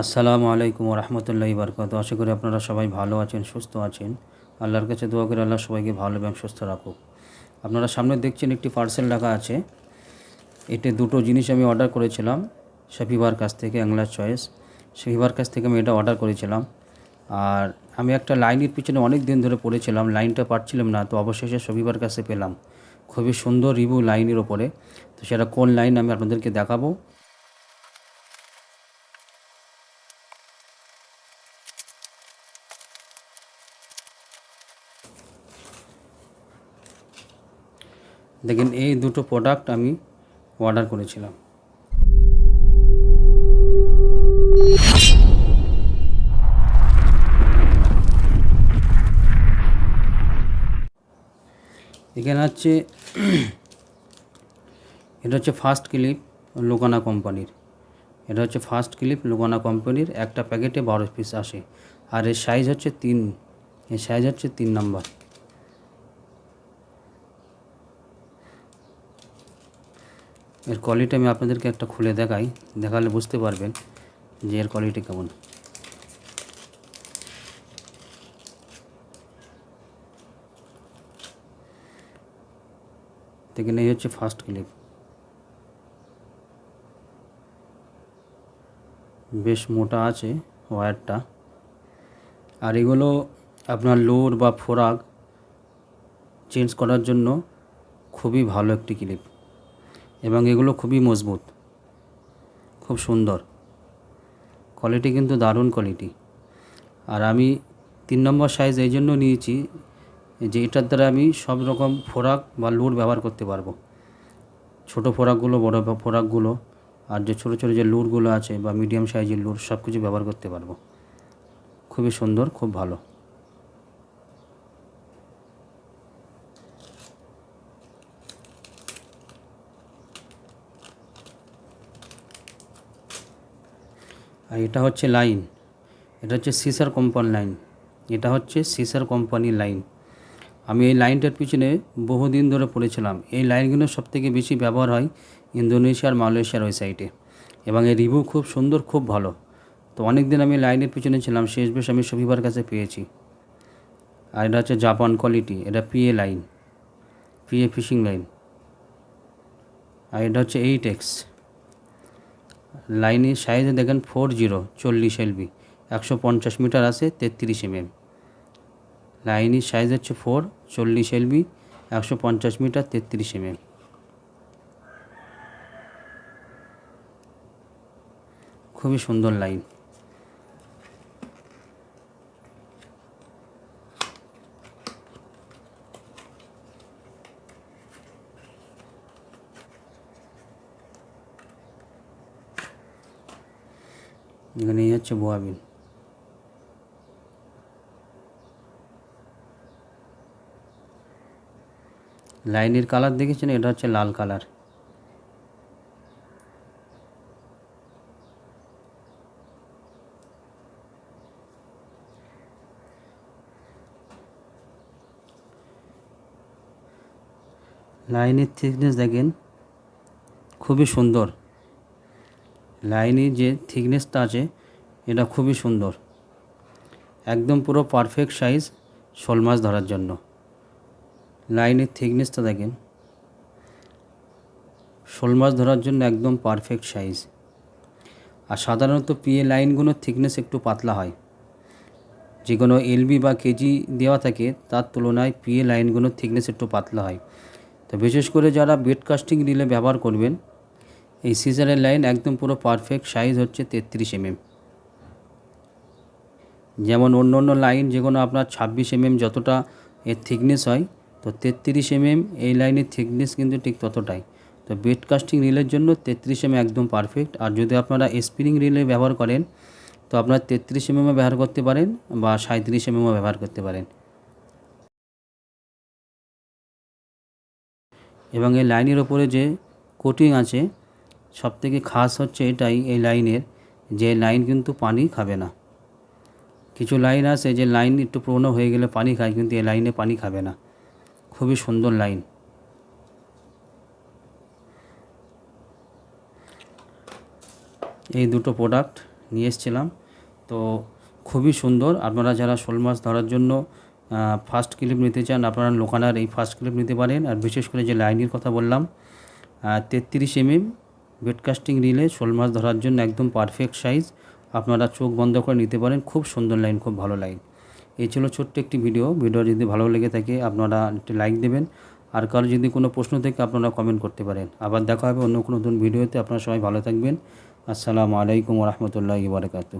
আসসালামু আলাইকুম রহমতুল্লাহ বরকত আশা করি আপনারা সবাই ভালো আছেন, সুস্থ আছেন। আল্লাহর কাছে দোয়া করে আল্লাহ সবাইকে ভালো এবং সুস্থ রাখুক। আপনারা সামনে দেখছেন একটি পার্সেল রাখা আছে। এতে দুটো জিনিস আমি অর্ডার করেছিলাম, শফিবার কাছ থেকে অ্যাংলার চয়েস শফিবার কাছ থেকে আমি এটা অর্ডার করেছিলাম। আর আমি একটা লাইনের পিছনে অনেক দিন ধরে পড়েছিলাম, লাইনটা পাচ্ছিলাম না, তো অবশেষে শফিবার কাছে পেলাম। খুবই সুন্দর রিভিউ লাইনের ওপরে। তো সেটা কোন লাইন আমি আপনাদেরকে দেখাবো। দেখেন এই দুটো প্রোডাক্ট আমি অর্ডার করেছিলাম। এখানে হচ্ছে, এটা হচ্ছে ফার্স্ট ক্লিপ লোকানা কোম্পানির। এটা হচ্ছে ফার্স্ট ক্লিপ লোকানা কোম্পানির, একটা প্যাকেটে বারো পিস আসে। আর এর সাইজ হচ্ছে তিন, এর সাইজ হচ্ছে তিন নাম্বার এর কোয়ালিটি আমি আপনাদেরকে একটা খুলে দেখাই, দেখালে বুঝতে পারবেন যে এর কোয়ালিটি কেমন। দেখেন, এই হচ্ছে ফার্স্ট ক্লিপ বেশ মোটা আছে ওয়্যারটা আর এগুলো আপনার লোর বা ফোরাক চেঞ্জ করার জন্য খুবই ভালো একটি ক্লিপ এবং এগুলো খুবই মজবুত। খুব সুন্দর। কোয়ালিটি কিন্তু দারুণ কোয়ালিটি আর আমি তিন নম্বর সাইজ এই জন্য নিয়েছি যে এটার দ্বারা আমি সব রকম ফোরাক বা লুর ব্যবহার করতে পারব। ছোটো ফোরাকগুলো, বড় ফোরাকগুলো আর যে ছোটো ছোটো যে লুরগুলো আছে বা মিডিয়াম সাইজের লুর সব কিছু ব্যবহার করতে পারব। খুবই সুন্দর, খুব ভালো। আর এটা হচ্ছে লাইন। এটা হচ্ছে সিসার কোম্পানি লাইন। এটা হচ্ছে সিসার কোম্পানির লাইন। আমি এই লাইনটার পিছনে বহুদিন ধরে পড়েছিলাম। এই লাইনগুলো সবথেকে বেশি ব্যবহার হয় ইন্দোনেশিয়া আর মালয়েশিয়ার ওই সাইডে এবং এর রিভিউ খুব সুন্দর, খুব ভালো। তো অনেক দিন আমি লাইনের পিছনে ছিলাম, শেষ বেশ আমি শফিবার কাছে পেয়েছি। আর এটা হচ্ছে জাপান কোয়ালিটি এটা PA line PA fishing line আর এটা হচ্ছে এইট এক্স লাইনের সাইজে দেখেন ফোর জিরো চল্লিশ এলবি, একশো পঞ্চাশ মিটার আছে তেত্রিশ এমএম। লাইনের সাইজ হচ্ছে ফোর চল্লিশ এলবি, একশো পঞ্চাশ মিটার তেত্রিশ এমএম। খুবই সুন্দর লাইন। এখানে এই হচ্ছে বোয়াবিন। লাইনের কালার দেখেছেন? এটা হচ্ছে লাল কালার। লাইনের থিকনেস দেখেন, খুবই সুন্দর। লাইনের যে থিকনেসটা আছে, এটা খুবই সুন্দর। একদম পুরো পারফেক্ট সাইজ শোল মাছ ধরার জন্য। লাইনের থিকনেসটা দেখেন। শোল মাছ ধরার জন্য একদম পারফেক্ট সাইজ আর সাধারণত পিএ লাইনগুলোর থিকনেস একটু পাতলা হয়। যে কোনো এলবি বা কেজি দেওয়া থাকে, তার তুলনায় পিএ লাইনগুলোর থিকনেস একটু পাতলা হয়। তো বিশেষ করে যারা বেড কাস্টিং রিলে ব্যবহার করবেন এই সিজারের লাইন একদম পুরো পারফেক্ট সাইজ হচ্ছে তেত্রিশ এমএম। যেমন অন্য অন্য লাইন যেগুলো আপনার ছাব্বিশ এমএম যতটা এর থিকনেস হয়, তো তেত্রিশ এমএম এই লাইনের থিকনেস কিন্তু ঠিক ততটাই। তো বেড কাস্টিং রিলের জন্য তেত্রিশ এমএম একদম পারফেক্ট। আর যদি আপনারা স্প্রিং রিলে ব্যবহার করেন, তো আপনারা তেত্রিশ এমএমও ব্যবহার করতে পারেন বা সাঁত্রিশ এমএমও ব্যবহার করতে পারেন। এবং এই লাইনের ওপরে যে কোটিং আছে সবথেকে খাস হচ্ছে এটাই, এই লাইনের, যে লাইন কিন্তু পানি খাবে না। কিছু লাইন আছে যে লাইন একটু পুরনো হয়ে গেলে পানি খায়, কিন্তু এই লাইনে পানি খাবে না। খুবই সুন্দর লাইন। এই দুটো প্রোডাক্ট নিয়ে এসেছিলাম। তো খুবই সুন্দর। আপনারা যারা শোল মাছ ধরার জন্য ফার্স্ট ক্লিপ নিতে চান, আপনারা লোকানার এই ফার্স্ট ক্লিপ নিতে পারেন। আর বিশেষ করে যে লাইনের কথা বললাম তেত্রিশ এমএম বেডকাস্টিং রিলে শোল মাছ ধরার জন্য একদম পারফেক্ট সাইজ আপনারা চোখ বন্ধ করে নিতে পারেন, খুব সুন্দর লাইন খুব ভালো লাইন এই ছিল ছোট্ট একটি ভিডিও ভিডিও যদি ভালো লেগে থাকে, আপনারা একটি লাইক দেবেন। আর কারও যদি কোনো প্রশ্ন থেকে, আপনারা কমেন্ট করতে পারেন। আবার দেখা হবে অন্য কোনো নতুন ভিডিওতে আপনারা সবাই ভালো থাকবেন। আসসালামু আলাইকুম রহমতুল্লাহ বারকাতু